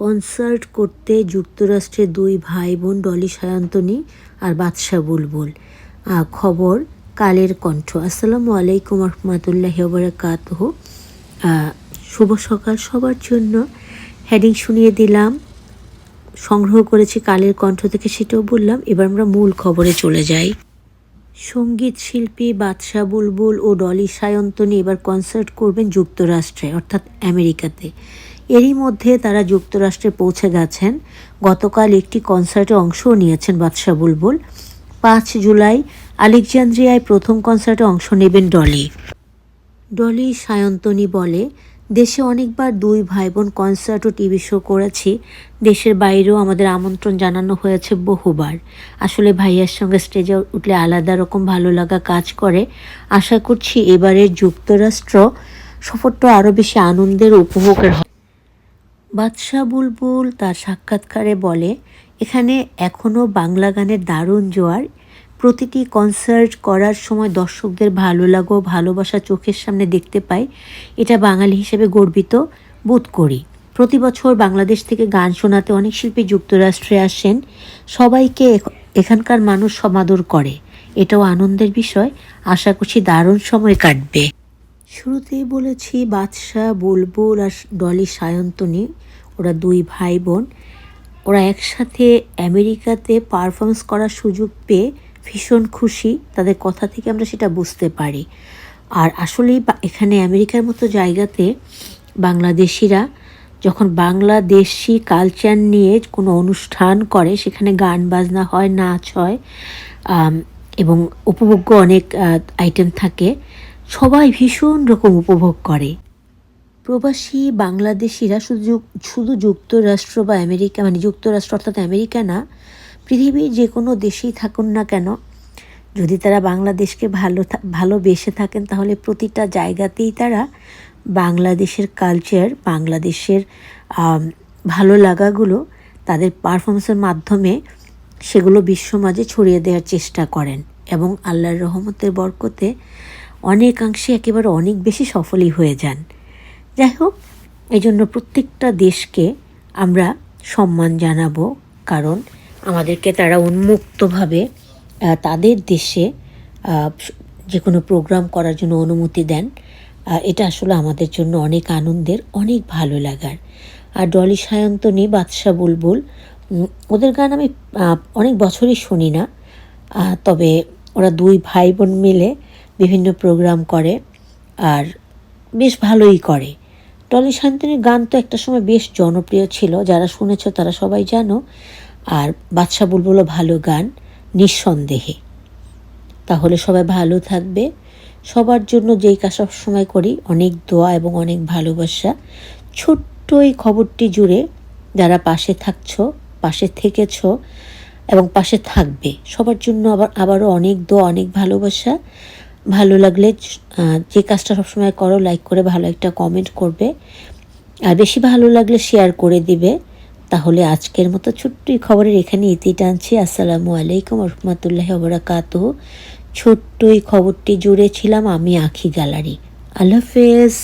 Concert করতে যুক্তরাষ্ট্রের দুই ভাই বোন ডলি সায়ন্তনী আর বাদশাহ বুলবুল। খবর কালের কণ্ঠ। আসসালামু আলাইকুম রহমতুল্লাহ বারাকাতুহ শুভ সকাল সবার জন্য। হেডিং শুনিয়ে দিলাম, সংগ্রহ করেছি কালের কণ্ঠ থেকে সেটাও বললাম, এবার আমরা মূল খবরে চলে যাই। সংগীত শিল্পী বাদশাহ বুলবুল ও ডলি সায়ন্তনী এবার কনসার্ট করবেন যুক্তরাষ্ট্রে, অর্থাৎ আমেরিকাতে। এরই মধ্যে তারা যুক্তরাষ্ট্রে পৌঁছে গেছেন। গতকাল একটি কনসার্টে অংশও নিয়েছেন বাদশাহ বুলবুল। পাঁচ জুলাই আলেকজান্দ্রিয়ায় প্রথম কনসার্টে অংশ নেবেন ডলি। ডলি সায়ন্তনী বলে, দেশে অনেকবার দুই ভাই বোন কনসার্ট ও টিভি শো করেছি। দেশের বাইরেও আমাদের আমন্ত্রণ জানানো হয়েছে বহুবার। আসলে ভাইয়ার সঙ্গে স্টেজে উঠলে আলাদা রকম ভালো লাগা কাজ করে। আশা করছি এবারের যুক্তরাষ্ট্র সফরটা আরও বেশি আনন্দের উপভোগের হবে। বাদশাহ বুলবুল তার সাক্ষাৎকারে বলে, এখানে এখনও বাংলা গানের দারুণ জোয়ার। প্রতিটি কনসার্ট করার সময় দর্শকদের ভালো লাগো, ভালোবাসা চোখের সামনে দেখতে পাই। এটা বাঙালি হিসেবে গর্বিত বোধ করি। প্রতি বছর বাংলাদেশ থেকে গান শোনাতে অনেক শিল্পী যুক্তরাষ্ট্রে আসেন। সবাইকে এখ- এখানকার মানুষ সমাদর করে। এটাও আনন্দের বিষয়। আশা করছি দারুণ সময় কাটবে। শুরুতেই বলেছি, বাদশাহ, বুলবুল আর ডলি সায়ন্তনী ওরা দুই ভাই বোন ওরা একসাথে আমেরিকাতে পারফরমেন্স করার সুযোগ পেয়ে ভীষণ খুশি। তাদের কথা থেকে আমরা সেটা বুঝতে পারি। আর আসলেই এখানে আমেরিকার মতো জায়গাতে বাংলাদেশিরা যখন বাংলাদেশি কালচার নিয়ে কোনো অনুষ্ঠান করে, সেখানে গান বাজনা হয়, নাচ হয় এবং উপভোগ্য অনেক আইটেম থাকে সবাই ভীষণ রকম উপভোগ করে। প্রবাসী বাংলাদেশিরা শুধু শুধু যুক্তরাষ্ট্র বা আমেরিকা মানে যুক্তরাষ্ট্র অর্থাৎ আমেরিকা না, পৃথিবীর যে কোনো দেশেই থাকুন না কেন, যদি তারা বাংলাদেশকে ভালো ভালোবেসে থাকেন, তাহলে প্রতিটা জায়গাতেই তারা বাংলাদেশের কালচার বাংলাদেশের ভালো লাগাগুলো তাদের পারফরমেন্সের মাধ্যমে সেগুলো বিশ্ব মাঝে ছড়িয়ে দেওয়ার চেষ্টা করেন। এবং আল্লাহর রহমতের বরকতে অনেকাংশে একেবারে অনেক বেশি সফলই হয়ে যান। যাই হোক এই জন্য প্রত্যেকটা দেশকে আমরা সম্মান জানাব, কারণ আমাদেরকে তারা উন্মুক্তভাবে তাদের দেশে যে কোনো প্রোগ্রাম করার জন্য অনুমতি দেন। এটা আসলে আমাদের জন্য অনেক আনন্দের, অনেক ভালো লাগার। আর ডলি সায়ন্তনী বাদশা বুলবুল ওদের গান আমি অনেক বছরই শুনি না। তবে ওরা দুই ভাই বোন মিলে বিভিন্ন প্রোগ্রাম করে আর বেশ ভালোই করে। টলি শান্তনির গান তো একটা সময় বেশ জনপ্রিয় ছিল, যারা শুনেছ তারা সবাই জানো। আর বাদশা বুলবুলও ভালো গান, নিঃসন্দেহে। তাহলে সবাই ভালো থাকবে। সবার জন্য যেই কাজ সবসময় করি, অনেক দোয়া এবং অনেক ভালোবাসা। ছোট্ট এই খবরটি জুড়ে যারা পাশে থাকছো, পাশে থেকেছো এবং পাশে থাকবে, সবার জন্য আবার, আবারও অনেক দোয়া, অনেক ভালোবাসা। ভালো লাগলে যে কাজটা সবসময় করো লাইক করে ভালো একটা কমেন্ট করবে। আর বেশি ভালো লাগলে শেয়ার করে দিবে। তাহলে আজকের মতো ছোট্ট খবরের এখানে ইতি টানছি। আসসালামু আলাইকুম রহমতুল্লাহ অবরাকাত ছোট্ট এই খবরটি জুড়ে ছিলাম আমি আখি গ্যালারি। আল্লাহ হাফেজ।